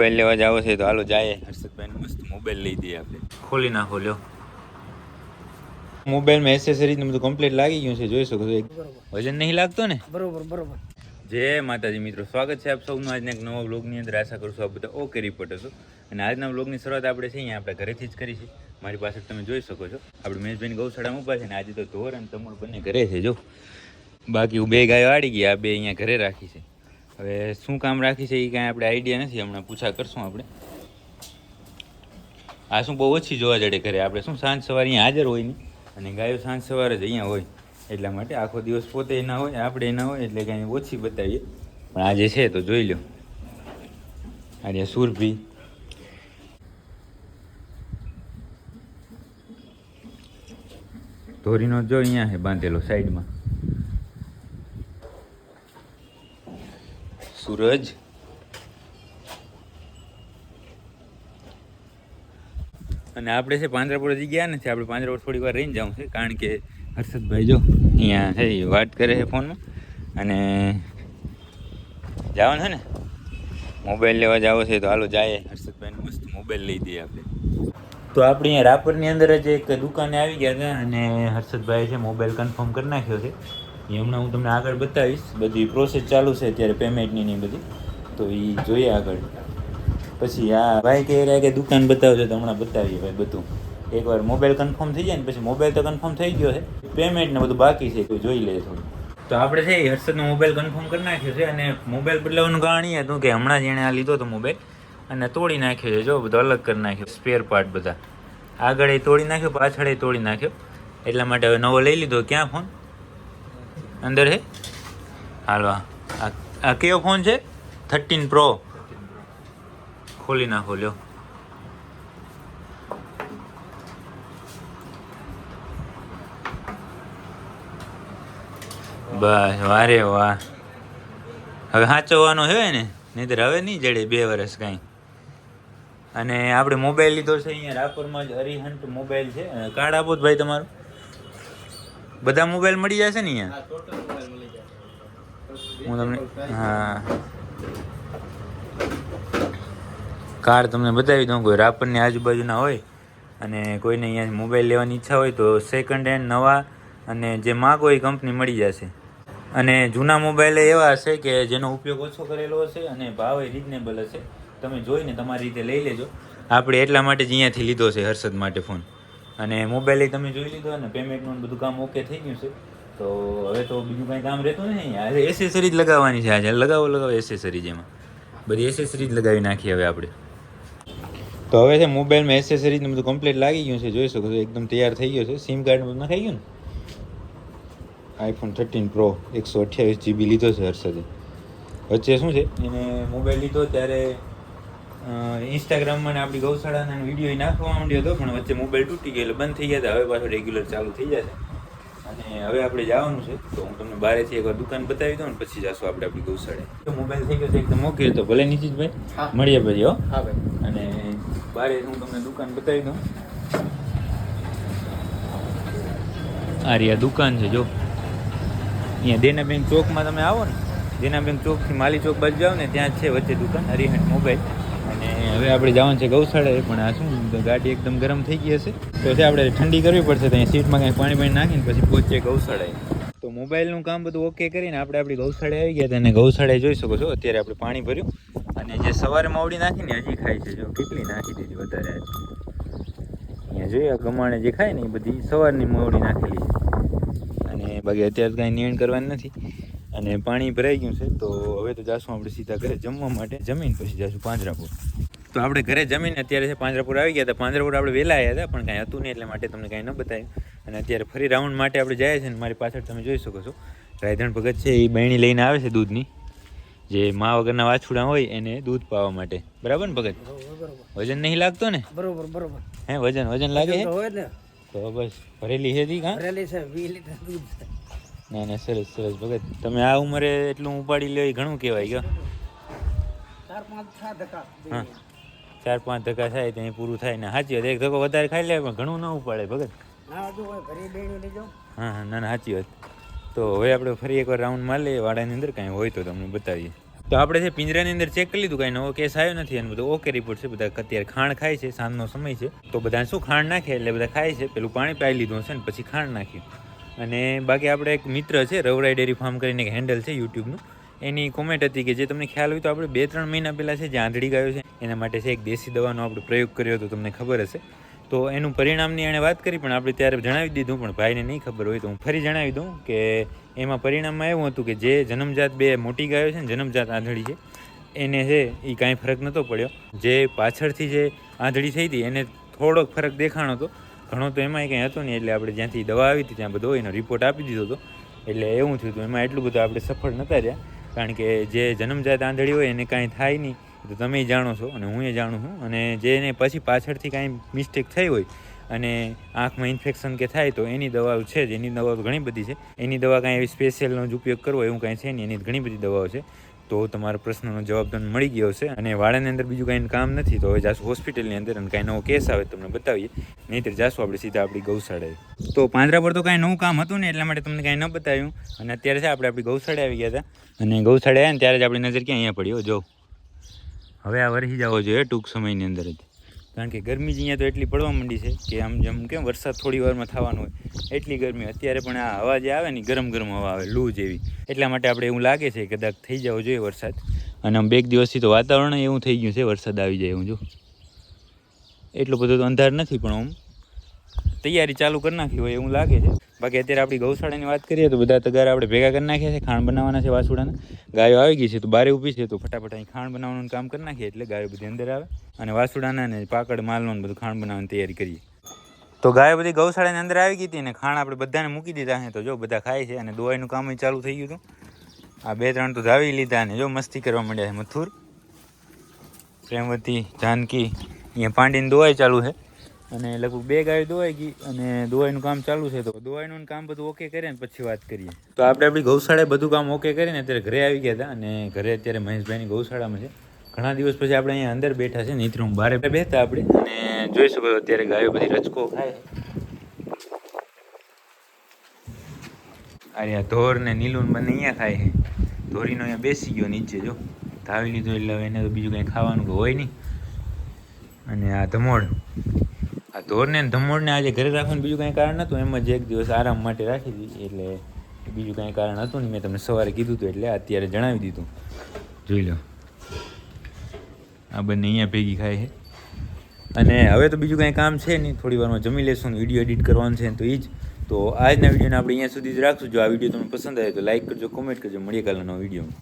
Mobile લેવા જાવ છે તો હાલો જાય હર્ષદભાઈ મસ્ત મોબાઈલ લઈ દઈએ આપણે. ખોલી નાખો લ્યો. મોબાઈલમાં એસેસરીઝ ને બધું કમ્પ્લીટ લાગી ગયું છે જોઈ શકો છો વજન નહીં લાગતો ને? બરોબર બરોબર. જય માતાજી મિત્રો સ્વાગત છે આપ સૌનું આજના એક નવા બ્લોગની અંદર. આશા કરું છું આપ બધા ઓકે રિપોર્ટ હશો. અને આજના બ્લોગની શરૂઆત આપણે છે અહીંયા આપણે ઘરેથી જ કરી છે. મારી પાસે તમે જોઈ શકો છો. આપણે મહેશભાઈની ગૌશાળામાં ઊભા છે ને આજે તો ઢોર અને તમોડ બંને ઘરે છે જો. બાકી હું બે ગાયો આડી ગયા આ બે અહીંયા ઘરે રાખી છે. હવે શું કામ રાખી છે એ કાંઈ આપણે આઈડિયા નથી, હમણાં પૂછા કરશું આપણે. આ શું બહુ ઓછી જોવા જડે ઘરે. આપણે શું સાંજ સવારે અહીંયા હાજર હોય નહીં, અને ગાયો સાંજ સવારે જ અહીંયા હોય. એટલા માટે આખો દિવસ પોતે ના હોય, આપણે ના હોય, એટલે કાંઈ ઓછી બતાવીએ. પણ આજે છે તો જોઈ લો આજે સુરભી. ધોરીનો જો અહીંયા છે બાંધેલો સાઈડમાં સૂરજ. અને આપણે છે પાંજરાપુર હજી ગયા નથી, આપણે પાંજરાપુર થોડી વાર રહીને જવું છે, કારણ કે હર્ષદભાઈ જો અહીંયા છે વાત કરે છે ફોનમાં. અને જવાનું છે ને? મોબાઈલ લેવા જાવ છે, તો હાલો જાય હર્ષદભાઈને મસ્ત મોબાઈલ લઈ દઈએ આપણે. તો આપણે અહીંયા રાપરની અંદર જ એક દુકાને આવી ગયા હતા, અને હર્ષદભાઈ છે મોબાઈલ કન્ફર્મ કરી નાખ્યો છે. એ હમણાં હું તમને આગળ બતાવીશ. બધી પ્રોસેસ ચાલુ છે અત્યારે પેમેન્ટની ને બધી. તો એ જોઈએ આગળ. પછી આ ભાઈ કહી રહ્યા કે દુકાન બતાવજો તો હમણાં બતાવીએ ભાઈ બધું. એકવાર મોબાઈલ કન્ફર્મ થઈ જાય ને પછી મોબાઈલ તો કન્ફર્મ થઈ ગયો છે. પેમેન્ટ ને બધું બાકી છે, કોઈ જોઈ લે થોડું તો આપણે છે હર્ષદનો મોબાઈલ કન્ફર્મ કરી નાખ્યો છે અને મોબાઈલ બદલાવાનું કારણ એ હતું કે હમણાં જ આ લીધો હતો મોબાઈલ અને તોડી નાખ્યો છે, જો બધો અલગ કરી નાખ્યો સ્પેર પાર્ટ બધા. આગળ એ તોડી નાખ્યો, પાછળ એ તોડી નાખ્યો. એટલા માટે હવે નવો લઈ લીધો. ક્યાં ફોન અંદર હે? હાલવા આ કેવો ફોન છે? થર્ટીન પ્રો ખોલી નાખો, લ્યો. બસ, વારે વાહ હવે સાચવવાનો હોય ને? નહીતર હવે નહીં જડે બે વર્ષ કાંઈ. અને આપણે મોબાઈલ લીધો છે અહીંયા રાપરમાં જ અરિહંત મોબાઈલ છે. કાર્ડ આપો જ ભાઈ તમારું? બધા મોબાઈલ મળી જશે ને અહીંયા? હું તમને હા. કાર્ડ તમને બતાવી દઉં, કોઈ રાપરની આજુબાજુના હોય અને કોઈને અહીંયા મોબાઈલ લેવાની ઈચ્છા હોય તો સેકન્ડ હેન્ડ નવા અને જે માગો એ કંપની મળી જશે. અને જૂના મોબાઈલ એવા હશે કે જેનો ઉપયોગ ઓછો કરેલો હશે અને ભાવ એ રિઝનેબલ હશે. તમે જોઈને તમારી રીતે લઈ લેજો. આપણે એટલા માટે જ અહીંયાથી લીધો છે હર્ષદ માટે ફોન અને મોબાઈલ તમે જોઈ લીધો અને પેમેન્ટનું બધું કામ ઓકે થઈ ગયું છે. તો હવે તો બીજું કાંઈ કામ રહેતું નહીં. આજે જ લગાવવાની છે આજે. લગાવો લગાવો એસેસરી જેમાં. બધી એસેસરી જ લગાવી નાખી હવે આપણે. તો હવે છે મોબાઈલમાં એસેસરીજને બધું કમ્પ્લીટ લાગી ગયું છે. જોઈ શકો છો, એકદમ તૈયાર થઈ ગયો છે. સિમ કાર્ડ નખાઈ ગયું ને? આઈફોન થર્ટીન પ્રો એકસો અઠ્યાવીસ જીબી લીધો છે હર્ષદે. વચ્ચે શું છે? એને મોબાઈલ લીધો ત્યારે ઇન્સ્ટાગ્રામમાં ને આપણી ગૌશાળાના વીડિયો નાખવા માંડ્યો હતો પણ વચ્ચે મોબાઈલ તૂટી ગયો એટલે બંધ થઈ ગયા હતા. હવે પાછો રેગ્યુલર ચાલુ થઈ જશે. અને હવે આપણે જવાનું છે તો હું તમને બારેથી એકવાર દુકાન બતાવી દઉં ને પછી જશું આપણે આપણી ગૌશાળાએ તો મોબાઈલ થઈ ગયો છે એકદમ ઓકે તો ભલે નીચીજભાઈ હા. મળીએ પછી હો. હા ભાઈ. અને બારે હું તમને દુકાન બતાવી દઉં. આ રહી દુકાન છે જો. અહીંયા દેનાબેન ચોકમાં તમે આવો ને. દેનાબેન ચોકથી માલી ચોક બાજુ જાઓ ને ત્યાં છે વચ્ચે દુકાન હરિહંત મોબાઈલ. અને હવે આપણે જવાનું છે ગૌશાળાએ પણ આ શું ગાડી એકદમ ગરમ થઈ ગઈ હશે. તો છે આપણે ઠંડી કરવી પડશે ત્યાં સીટમાં કાંઈ પાણી પાણી નાખીને પછી પહોંચીએ ગૌશાળાએ તો મોબાઈલનું કામ બધું ઓકે કરીને આપણે આપણી ગૌશાળા આવી ગયા અને ગૌશાળાએ જોઈ શકો છો, અત્યારે આપણે પાણી ભર્યું. અને જે સવારે માવડી નાખીને હજી ખાય છે, જો કેટલી નાખી દીધી વધારે અહીંયા જોઈએ ગમાણે જે ખાય ને એ બધી સવારની માવડી નાખેલી છે. અને બાકી અત્યારે કાંઈ નિયણ કરવાની નથી. અને પાણી ભરાઈ ગયું છે તો હવે તો જાશું આપણે સીધા ઘરે જમવા માટે. જમીન પછી જાશું પાંજરાપુર. તો આપણે ઘરે જમીન અત્યારે છે પાંજરાપુર આવી ગયા હતા. પાંજરાપુર આપણે વહેલા આવ્યા હતા પણ કાંઈ હતું નહીં એટલે માટે તમને કાંઈ ન બતાવ્યું. અને અત્યારે ફરી રાઉન્ડ માટે આપણે જાય છે ને મારી પાછળ તમે જોઈ શકો છો. રાયધણ ભગત છે એ બહેણી લઈને આવે છે દૂધની. જે મા વગરના વાછુડા હોય એને દૂધ પાવા માટે. બરાબર ને ભગત? વજન નહીં લાગતો ને? બરોબર બરોબર. હે વજન વજન લાગે તો બસ ભરેલી છે ભરેલી છે વીસ લીટર દૂધ. છે ના ના સરસ સરસ ભગત. તમે આ ઉંમરે એટલું ઉપાડી લ્યો એ ઘણું કહેવાય ગયો ચાર પાંચ ધક્કા. હા. ચાર પાંચ ધક્કા થાય ત્યાં પૂરું થાય ને. સાચી વાત એક ધક્કો વધારે ખાઈ લે પણ ઘણું ન ઉપાડે ભગત. હા હા ના ના સાચી વાત. તો હવે આપણે ફરી એકવાર રાઉન્ડ મારી લઈએ વાડાની અંદર કાંઈ હોય તો તમને બતાવીએ. તો આપણે છે પિંજરાની અંદર ચેક કરી લીધું કાંઈ નવો કેસ આવ્યો નથી અને બધું ઓકે રિપોર્ટ છે બધા અત્યારે ખાણ ખાય છે સાંજનો સમય છે. તો બધા શું ખાણ નાખે એટલે બધા ખાય છે પેલું પાણી પાઈ લીધું હશે ને પછી ખાણ નાખ્યું અને બાકી આપણે એક મિત્ર છે રવરાઈ ડેરી ફાર્મ કરીને એક હેન્ડલ છે યુટ્યુબનું એની કોમેન્ટ હતી કે જે તમને ખ્યાલ હોય તો આપણે બે ત્રણ મહિના પહેલાં છે, જે આંધળી ગાયો છે, એના માટે છે એક દેશી દવાનો આપણે પ્રયોગ કર્યો હતો, તમને ખબર હશે. તો એનું પરિણામની એણે વાત કરી, પણ આપણે ત્યારે જણાવી દીધું, પણ ભાઈને નહીં ખબર હોય તો હું ફરી જણાવી દઉં કે એમાં પરિણામમાં એવું હતું કે જે જન્મજાત બે મોટી ગાયો છે ને, જન્મજાત આંધળી છે, એને છે એ કાંઈ ફરક નહોતો પડ્યો. જે પાછળથી જે આંધળી થઈ હતી, એને થોડોક ફરક દેખાણો હતો. ઘણો તો એમાં કંઈ હતો નહીં, એટલે આપણે જ્યાંથી દવા આવી હતી ત્યાં બધો એનો રિપોર્ટ આપી દીધો હતો. એટલે એવું થયું હતું. એમાં એટલું બધું આપણે સફળ નહોતા રહ્યા. કારણ કે જે જન્મજાત આંધળી હોય એને કાંઈ થાય નહીં. તો તમે જાણો છો અને હું એ જાણું છું. અને જેને પછી પાછળથી કાંઈ મિસ્ટેક થઈ હોય અને આંખમાં ઇન્ફેક્શન કે થાય તો એની દવાઓ છે જ. એની દવાઓ ઘણી બધી છે. એની દવા કાંઈ એવી સ્પેશિયલનો જ ઉપયોગ કરવો એવું કાંઈ છે નહીં. એની ઘણી બધી દવાઓ છે. તો તમારા પ્રશ્નનો જવાબ તમને મળી ગયો છે અને વાળાની અંદર બીજું કાંઈ કામ નથી, તો હવે જાશું હોસ્પિટલની અંદર અને કાંઈ નવો કેસ આવે તમને બતાવીએ. નહીંતર જાશું આપણે સીધા આપણી ગૌશાળાએ. તો પાંદરા પર તો કાંઈ નવું કામ હતું ને એટલા માટે તમને કાંઈ ન બતાવ્યું. અને અત્યારે છે આપણે આપણી ગૌશાળા આવી ગયા હતા અને ગૌશાળા આવ્યા ને ત્યારે જ આપણી નજર ક્યાં અહીંયા પડ્યો જો. હવે આ વરસી જવો જોઈએ ટૂંક સમયની અંદર જ. કારણ કે ગરમી જ અહીંયા તો એટલી પડવા માંડી છે કે આમ જેમ કેમ વરસાદ થોડી વારમાં થવાનો હોય, એટલી ગરમી. અત્યારે પણ આ હવા જે આવે ને, ગરમ ગરમ હવા આવે, લૂ જેવી. એટલા માટે આપણે એવું લાગે છે કદાચ થઈ જવો જોઈએ વરસાદ. અને આમ બે દિવસથી તો વાતાવરણ એવું થઈ ગયું છે, વરસાદ આવી જાય એવું જો. એટલો બધો તો અંધાર નથી પણ આમ. તૈયારી ચાલુ કરી નાખી હોય એવું લાગે છે. બાકી અત્યારે આપણી ગૌશાળાની વાત કરીએ તો બધા તગાર આપણે ભેગા કરી નાખ્યા છે ખાણ બનાવવાના છે વાસુડાના. ગાયો આવી ગઈ છે તો બારે ઊભી છે તો ફટાફટ અહીં ખાણ બનાવવાનું કામ કરી નાખીએ એટલે ગાયો બધી અંદર આવે. અને વાસુડાના ને પાકડ, માલનો બધું ખાણ બનાવવાની તૈયારી કરીએ. તો ગાયો બધી ગૌશાળાની અંદર આવી ગઈ હતી ને ખાણ આપણે બધાને મૂકી દીધા છે તો જો બધા ખાય છે અને દવાઈનું કામ ચાલુ થઈ ગયું હતું. આ બે ત્રણ તો ધાવી લીધા ને જો મસ્તી કરવા માંડ્યા છે મથુર, પ્રેમવતી, જાનકી, અહીંયા પાંડીની દવાઈ ચાલુ છે. અને લગભગ બે ગાયો દોવાઈ ગઈ અને દોવાઈનું કામ ચાલુ છે તો દોવાઈનું કામ બધું ઓકે કરીએ ને પછી વાત કરીએ. તો આપણે આપણી ગૌશાળાએ બધું કામ ઓકે કરીને અત્યારે ઘરે આવી ગયા હતા અને ઘરે અત્યારે મહેશભાઈની ગૌશાળામાં છે. ઘણા દિવસ પછી આપણે અહીંયા અંદર બેઠા છે નહીં હું બહાર બેઠા આપણે. અને જોઈ શકો અત્યારે ગાયો બધી રચકો ખાય અરે આ ધોર ને નીલું બંને અહીંયા ખાય છે. ધોરીનો અહીંયા બેસી ગયો નીચે, જો. ધાવી લીધો એટલે એને તો બીજું કંઈ ખાવાનું હોય નહીં. અને આ ધમોડ આ ધોરને ને ધમોડને આજે ઘરે રાખવાનું બીજું કાંઈ કારણ નહોતું. એમ જ એક દિવસ આરામ માટે રાખી દીધી. એટલે બીજું કાંઈ કારણ હતું નહીં. મેં તમને સવારે કીધું હતું એટલે અત્યારે જણાવી દીધું. જોઈ લો. આ બંને અહીંયા ભેગી ખાય છે. અને હવે તો બીજું કાંઈ કામ છે નહીં. થોડી વારમાં જમી લેશું વીડિયો એડિટ કરવાનું છે તો એ જ તો આજના વિડીયોને આપણે અહીંયા સુધી જ રાખશું. જો આ વીડિયો તમને પસંદ આવે તો લાઇક કરજો, કોમેન્ટ કરજો. મળીએ કાલનો વીડિયો